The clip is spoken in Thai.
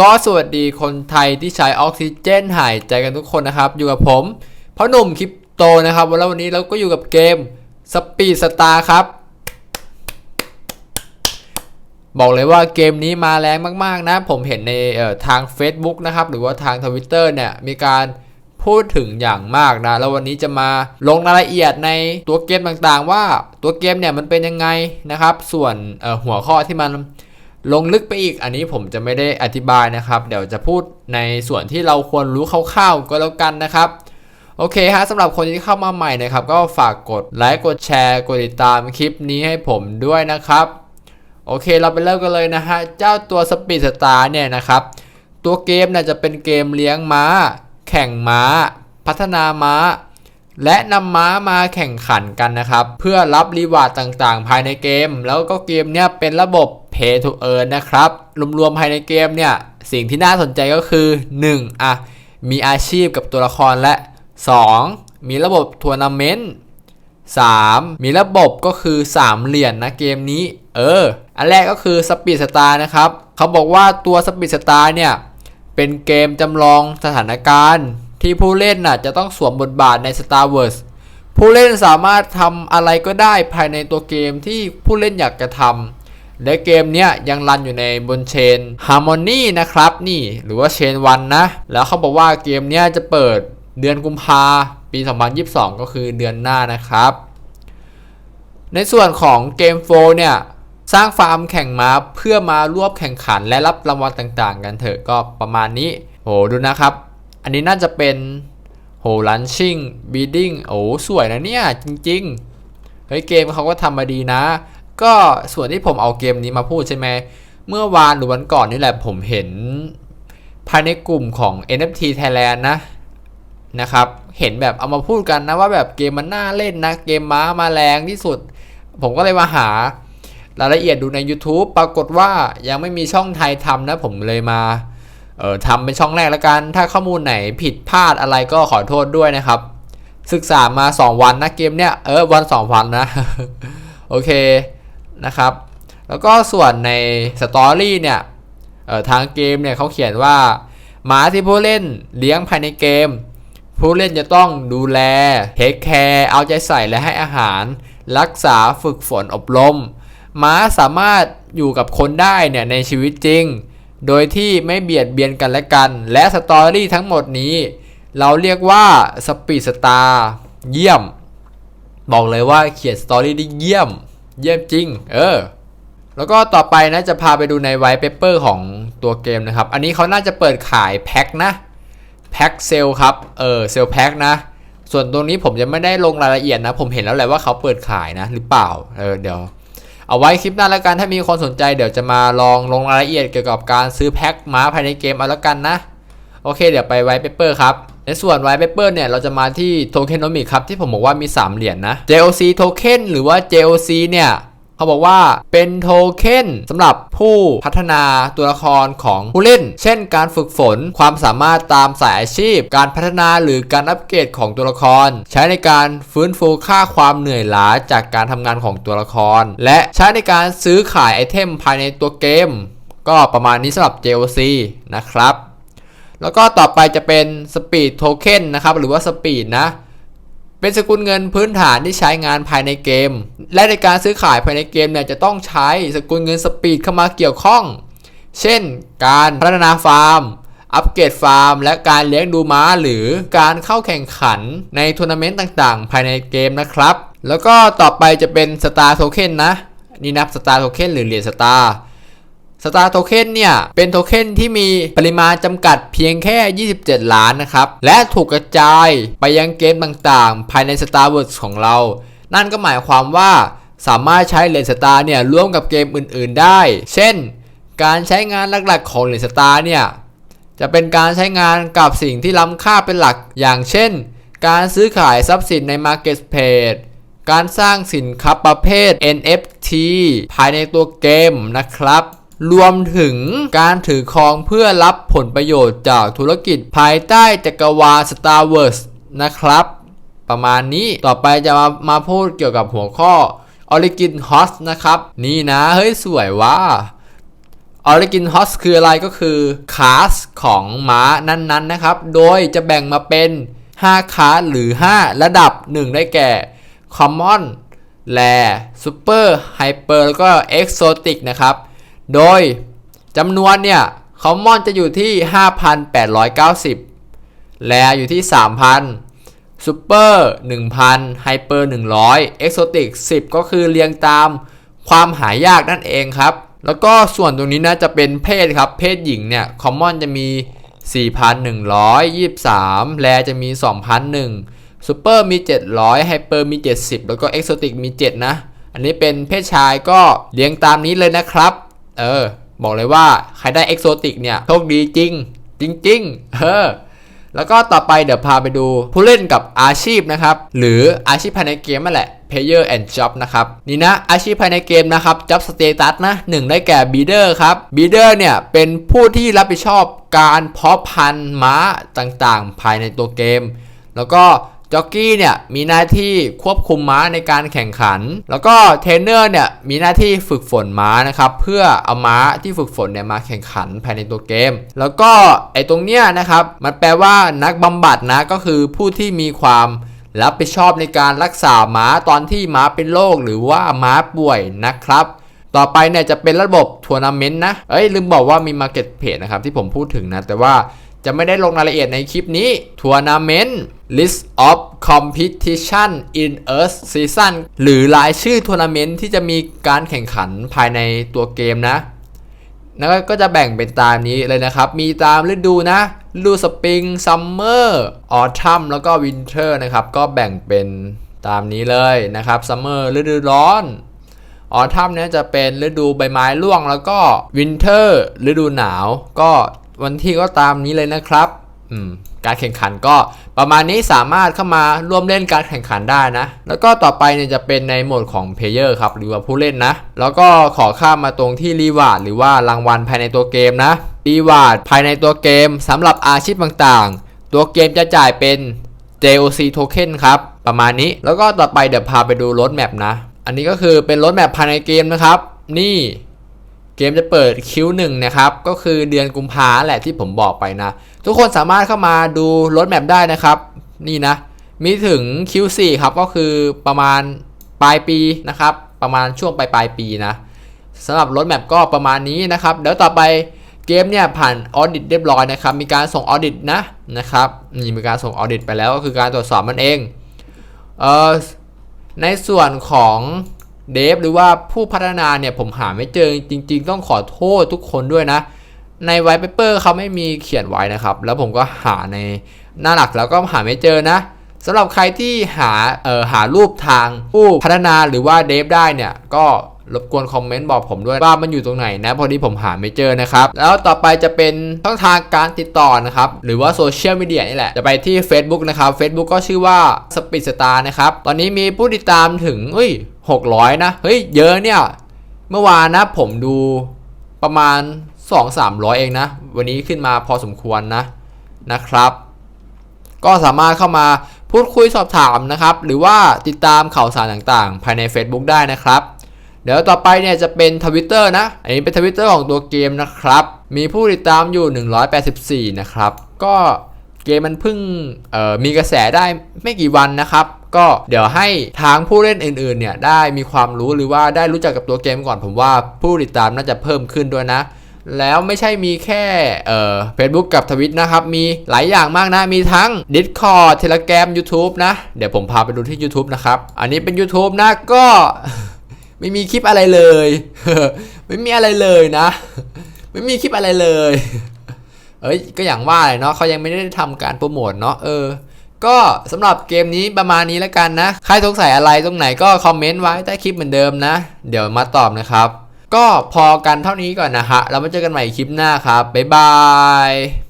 ก็สวัสดีคนไทยที่ใช้ออกซิเจนหายใจกันทุกคนนะครับ อยู่กับผมพ่อหนุ่มคริปโตนะครับแล้ววันนี้เราก็อยู่กับเกมสปีดสตาร์ครับ บอกเลยว่าเกมนี้มาแรงมาก ๆ นะ ผมเห็นในทาง Facebook นะครับ หรือว่าทางทวิตเตอร์เนี่ย มีการพูดถึงอย่างมากนะ แล้ววันนี้จะมาลงรายละเอียดในตัวเกมต่างๆ ว่าตัวเกมเนี่ยมันเป็นยังไงนะครับ ส่วนหัวข้อที่มัน ลงลึกไปอีกอันนี้ผมจะไม่ได้อธิบายนะครับ เดี๋ยวจะพูดในส่วนที่เราควรรู้คร่าวๆก็แล้วกันนะครับ โอเคฮะสำหรับคนที่เข้ามาใหม่นะครับ ก็ฝากกดไลค์กดแชร์ กดติดตามคลิปนี้ให้ผมด้วยนะครับ โอเคเราไปเริ่มกันเลยนะฮะ เจ้าตัวสปีดสตาร์เนี่ยนะครับ ตัวเกมน่ะจะเป็นเกมเลี้ยงม้า แข่งม้า พัฒนาม้า และนำม้ามาแข่งขันกันนะครับ เพื่อรับรีวาร์ดต่างๆ ภายในเกม แล้วก็เกมเนี่ยเป็นระบบ Pay to Earn นะครับ รวมๆภายในเกมเนี่ย สิ่งที่น่าสนใจก็คือ 1. อะ มีอาชีพกับตัวละครและ 2. มีระบบทัวร์นาเมนต์ 3. มีระบบก็คือ 3 เหรียญนนะเกมนี้ เออ อันแรกก็คือสปีดสตาร์นะครับ เขาบอกว่าตัวสปีดสตาร์เนี่ย เป็นเกมจำลองสถานการณ์ ที่ผู้เล่นน่ะจะต้องสวมบทบาทใน Star Wars ผู้เล่นสามารถทำอะไรก็ได้ภายในตัวเกมที่ผู้เล่นอยากจะทำและเกมเนี้ยยังรันอยู่ในบนเชน Harmony นะครับนี่หรือว่าเชนวันนะ แล้วเขาบอกว่าเกมเนี้ยจะเปิดเดือนกุมภาปี 2022 ก็คือเดือนหน้านะครับ ในส่วนของเกมโฟเนี่ยสร้างฟาร์มแข่งม้าเพื่อมารวมแข่งขันและรับรางวัลต่างๆ กันเถอะก็ประมาณนี้โหดูนะครับ อันนี้น่าจะเป็นโหลันชิงบีดิ้งโอ้สวยนะเนี่ย จริงๆ เฮ้ยเกมเขาก็ทำมาดีนะ ก็ส่วนที่ผมเอาเกมนี้มาพูดใช่ไหม เมื่อวานหรือวันก่อนนี่แหละผมเห็น ภายในกลุ่มของ NFT Thailand นะนะครับ เห็นแบบเอามาพูดกันนะว่าแบบเกมมันน่าเล่นนะ เกมม้ามาแรงที่สุด ผมก็เลยมาหารายละเอียดดูใน YouTube ปรากฏว่ายังไม่มีช่องไทยทำนะผมเลยมา เออทำเป็นช่องแรกแล้วกัน ถ้าข้อมูลไหนผิดพลาดอะไรก็ขอโทษด้วยนะครับ ศึกษามา 2 วันนะเกมเนี้ยเออวัน 2 วันนะ โอเคนะครับ แล้วก็ส่วนในสตอรี่เนี่ยเออทางเกมเนี่ยเขาเขียนว่าหมาที่ผู้เล่นเลี้ยงภายในเกม ผู้เล่นจะต้องดูแลเทคแคร์เอาใจใส่และให้อาหาร รักษาฝึกฝนอบรมม้าสามารถอยู่กับคนได้เนี่ยในชีวิตจริง โดยที่ไม่เบียดเบียนกันและกัน และสตอรี่ทั้งหมดนี้ เราเรียกว่าสปีดสตาร์เยี่ยม บอกเลยว่าเขียนสตอรี่ได้เยี่ยม เยี่ยมจริง เออ แล้วก็ต่อไปนะจะพาไปดูในไวท์เปเปอร์ของตัวเกมนะครับ อันนี้เขาน่าจะเปิดขายแพ็คนะ แพ็คเซลครับ เออ เซลแพ็คนะ ส่วนตรงนี้ผมจะไม่ได้ลงรายละเอียดนะ ผมเห็นแล้วแหละว่าเขาเปิดขายนะ หรือเปล่า เออ เดี๋ยว เอาไว้คลิปหน้าแล้วกันถ้ามีคนสนใจเดี๋ยวจะมาลองลงรายละเอียดเกี่ยวกับการซื้อแพ็คม้าภายในเกมเอาแล้วกันนะโอเค เดี๋ยวไปไวท์เปเปอร์ครับในส่วนไวท์เปเปอร์เนี่ยเราจะมาที่โทเคนโนมิกครับที่ผมบอกว่ามี 3 เหรียญนะ JOC โทเคนหรือว่า JOC เนี่ย เขาบอกว่าเป็นโทเค็นสำหรับผู้พัฒนาตัวละครของผู้เล่น เช่นการฝึกฝนความสามารถตามสายอาชีพ การพัฒนาหรือการอัปเกรดของตัวละคร ใช้ในการฟื้นฟูค่าความเหนื่อยล้าจากการทำงานของตัวละคร และใช้ในการซื้อขายไอเทมภายในตัวเกม ก็ประมาณนี้สำหรับ JOC นะครับ แล้วก็ต่อไปจะเป็นสปีดโทเค็นนะครับหรือว่าสปีดนะ เป็นสกุลเงินพื้นฐานที่ใช้งานภายในเกม และในการซื้อขายภายในเกมเนี่ยจะต้องใช้สกุลเงินสปีดเข้ามาเกี่ยวข้อง เช่น การพัฒนาฟาร์ม อัปเกรดฟาร์ม และการเลี้ยงดูม้าหรือการเข้าแข่งขันในทัวร์นาเมนต์ต่างๆ ภายในเกมนะครับ แล้วก็ต่อไปจะเป็นสตาร์โทเค็นนะ นี่นับสตาร์โทเค็นหรือเหรียญสตาร์สตาร์โทเค็นเนี่ย เป็นโทเค็นที่มีปริมาณจำกัดเพียงแค่ 27 ล้านนะครับ และถูกกระจายไปยังเกมต่างๆ ภายใน Star Wars ของเรา นั่นก็หมายความว่าสามารถใช้เหรียญสตาร์เนี่ยร่วมกับเกมอื่นๆได้ เช่น การใช้งานหลักๆของเหรียญสตาร์เนี่ยจะเป็นการใช้งานกับสิ่งที่ล้ำค่าเป็นหลักอย่างเช่น การซื้อขายทรัพย์สินใน Marketplace การสร้างสินค้าประเภท NFT ภายในตัวเกมนะครับ รวมถึงการถือครองเพื่อรับผลประโยชน์จากธุรกิจภายใต้จักรวาล Star Wars นะครับ ประมาณนี้ต่อไปจะมามาพูดเกี่ยวกับหัวข้อ Origin Host นะครับ นี่นะ เฮ้ย สวยว่า Origin Horse คืออะไรก็คือคาสของม้านั้นๆนะครับ โดยจะแบ่งมาเป็น 5คาสหรือ 5 ระดับ 1 ได้แก่ Common แ a r Super Hyper แล้วก็ Exotic นะครับ โดยจำนวนเนี่ย Common จะอยู่ที่ 5,890แ a r อยู่ที่ 3,000 Super 1,000 Hyper 100 Exotic 10 ก็คือเรียงตามความหายากนั่นเองครับ แล้วก็ส่วนตรงนี้นะจะเป็นเพศครับ เพศหญิงเนี่ย Common จะมี 4,123แ a r จะมี 2,001ซูเปอร์มี 700ไฮเปอร์มี 70 แล้วก็เอ็กโซติกมี 7 นะ อันนี้เป็นเพศชายก็เลี้ยงตามนี้เลยนะครับ เออ บอกเลยว่าใครได้เอ็กโซติกเนี่ยโชคดีจริง จริง ๆ เออ แล้วก็ต่อไปเดี๋ยวพาไปดูผู้เล่นกับอาชีพนะครับ หรืออาชีพภายในเกมนั่นแหละ Player and Job นะครับ นี่นะอาชีพภายในเกมนะครับ Job Status นะหนึ่งได้แก่ Breeder ครับ Breeder เนี่ยเป็นผู้ที่รับผิดชอบการเพาะพันธุ์ม้าต่างๆ ภายในตัวเกม แล้วก็ จ็อกกี้เนี่ยมีหน้าที่ควบคุมม้าในการแข่งขัน แล้วก็เทรนเนอร์เนี่ยมีหน้าที่ฝึกฝนม้านะครับเพื่อเอาม้าที่ฝึกฝนเนี่ยมาแข่งขันภายในตัวเกม แล้วก็ไอ้ตรงเนี้ยนะครับมันแปลว่านักบำบัดนะก็คือผู้ที่มีความรับผิดชอบในการรักษาม้าตอนที่ม้าเป็นโรคหรือว่าม้าป่วยนะครับต่อไปเนี่ยจะเป็นระบบทัวร์นาเมนต์นะ เอ้ยลืมบอกว่ามี Market Page นะครับที่ผมพูดถึงนะ แต่ว่าจะไม่ได้ลงรายละเอียดในคลิปนี้ทัวร์นาเมนต์ list of competition in earth season หรือรายชื่อทัวร์นาเมนต์ที่จะมีการแข่งขันภายในตัวเกมนะแล้วก็จะแบ่งเป็นตามนี้เลยนะครับ มีตามฤดูนะ ฤดูสปริง ซัมเมอร์ ออทัมแล้วก็วินเทอร์นะครับ ก็แบ่งเป็นตามนี้เลยนะครับ ซัมเมอร์ ฤดูร้อน ออทัมเนี่ยจะเป็นฤดูใบไม้ร่วง แล้วก็วินเทอร์ ฤดูหนาว ก็วันที่ก็ตามนี้เลยนะครับอืมการแข่งขันก็ ประมาณนี้สามารถเข้ามาร่วมเล่นการแข่งขันได้นะ แล้วก็ต่อไปเนี่ยจะเป็นในโหมดของเพลเยอร์ครับหรือว่าผู้เล่นนะ แล้วก็ขอข้ามมาตรงที่รีวาร์ดหรือว่ารางวัลภายในตัวเกมนะรีวาร์ดภายในตัวเกมสำหรับอาชีพต่างๆ ตัวเกมจะจ่ายเป็น JOC Token ครับ ประมาณนี้แล้วก็ต่อไปเดี๋ยวพาไปดูรถแมปนะ อันนี้ก็คือเป็นรถแมปภายในเกมนะครับ นี่ เกมจะเปิด Q1 นะครับ ก็คือเดือนกุมภาแหละที่ผมบอกไปนะ ทุกคนสามารถเข้ามาดูรถแมปได้นะครับ นี่นะ มีถึง Q4 ครับ ก็คือประมาณปลายปีนะครับ ประมาณช่วงปลายปลายปีนะสำหรับรถแมปก็ประมาณนี้นะครับ เดี๋ยวต่อไปเกมเนี่ยผ่านออดิตเรียบร้อยนะครับ มีการส่งออดิตนะนะครับนี่มีการส่งออดิตไปแล้วก็คือการตรวจสอบมันเองเอ่อในส่วนของ เดฟหรือว่าผู้พัฒนาเนี่ยผมหาไม่เจอจริง ๆ ต้องขอโทษทุกคนด้วยนะ ในไวท์เปเปอร์เขาไม่มีเขียนไว้นะครับ แล้วผมก็หาในหน้าหลักแล้วก็หาไม่เจอนะสำหรับใครที่หาเอ่อหารูปทางผู้พัฒนาหรือว่าเดฟได้เนี่ยก็รบกวนคอมเมนต์บอกผมด้วยว่ามันอยู่ตรงไหนนะ พอดีผมหาไม่เจอนะครับ แล้วต่อไปจะเป็นช่องทางการติดต่อนะครับ หรือว่าโซเชียลมีเดียนี่แหละ จะไปที่ Facebook นะครับ Facebook ก็ชื่อว่า Speed Star นะครับ ตอนนี้มีผู้ติดตามถึงเฮ้ย 600 นะ เฮ้ย เยอะเนี่ย เมื่อวานนะผมดูประมาณ 2-300 เองนะ วันนี้ขึ้นมาพอสมควรนะนะครับ ก็สามารถเข้ามาพูดคุยสอบถามนะครับ หรือว่าติดตามข่าวสารต่างๆ ภายใน Facebook ได้นะครับ เดี๋ยวต่อไปเนี่ยจะเป็นทวิตเตอร์นะ อันนี้เป็นทวิตเตอร์ของตัวเกมนะครับ มีผู้ติดตามอยู่ 184 นะครับ ก็ เกมมันเพิ่งมีกระแสได้ไม่กี่วันนะครับ ก็เดี๋ยวให้ทางผู้เล่นอื่นๆเนี่ยได้มีความรู้หรือว่าได้รู้จักกับตัวเกมก่อนผมว่าผู้ติดตามน่าจะเพิ่มขึ้นด้วยนะ แล้วไม่ใช่มีแค่เอ่อ Facebook กับทวิตนะครับ มีหลายอย่างมากนะ มีทั้ง Discord Telegram YouTube นะ เดี๋ยวผมพาไปดูที่ YouTube นะครับ อันนี้เป็น YouTube นะก็ ไม่มีคลิปอะไรเลย ไม่มีอะไรเลยนะ ไม่มีคลิปอะไรเลย เอ้ยก็อย่างว่าเลยเนาะเขายังไม่ได้ทำการโปรโมทเนาะเออ ก็สำหรับเกมนี้ประมาณนี้แล้วกันนะใครสงสัยอะไรตรงไหนก็คอมเมนต์ไว้ใต้คลิปเหมือนเดิมนะ เดี๋ยวมาตอบนะครับ ก็พอกันเท่านี้ก่อนนะฮะเรามาเจอกันใหม่คลิปหน้าครับบ๊ายบาย